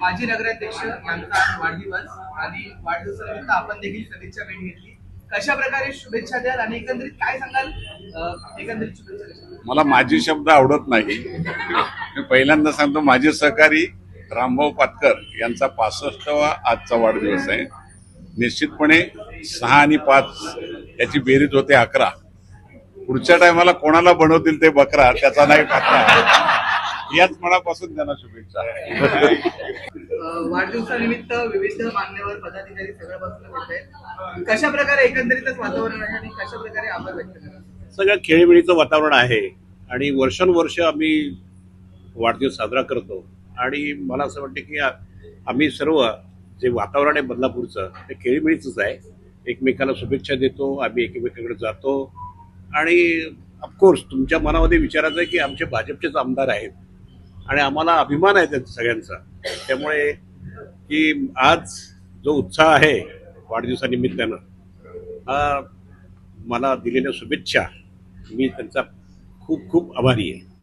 माजी नगराध्यक्ष यांचा आज वाढदिवस आणि वाढदिवसानिमित्त आपण देखील सदिच्छा भेट घेतली. कशा प्रकारे शुभेच्छा द्याल आणि एकंदरीत काय सांगाल? एकंदरीत शुभेच्छा मला माझी शब्द आवडत नाही. मी पहिल्यांदा सांगतो माझे सहकारी रामभाऊ पाटकर यांचा पासष्टवा आजचा वाढदिवस आहे. निश्चितपणे सहा आणि पाच याची बेरीज होते अकरा. पुढच्या टायमाला कोणाला बनवतील ते बकरा त्याचा नाही पात्रा याच मनापासून त्यांना शुभेच्छा. वाढदिवसानिमित्त विविध मान्यवर पदाधिकारी सगळं बसून येत आहेत कशा प्रकारे एकंदरीतच वातावरण आहे आणि कशा प्रकारे आभार व्यक्त करा सगळं खेळीमेळीचं वातावरण आहे आणि वर्षानुवर्ष आम्ही वाढदिवस साजरा करतो. आणि मला असं वाटतं की आम्ही सर्व जे वातावरण आहे बदलापूरचं ते खेळीमेळीचंच आहे. एकमेकाला शुभेच्छा देतो आम्ही एकमेकाकडे जातो. आणि ऑफकोर्स तुमच्या मनामध्ये विचारायचं आहे की आमचे भाजपचेच आमदार आहेत. आणि आम्हाला अभिमान आहे त्यांचा सगळ्यांचा. त्यामुळे की आज जो उत्साह आहे वाढदिवसानिमित्तानं हा मला दिलेल्या शुभेच्छा. मी त्यांचा खूप खूप आभारी आहे.